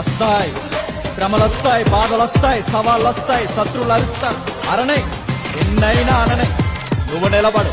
వస్తాయి శ్రమలు వస్తాయి బాధలు వస్తాయి సవాళ్ళు వస్తాయి శత్రువులు అరుస్తారు అరణై ఎన్నైనా అననే నువ్వు నిలబడు.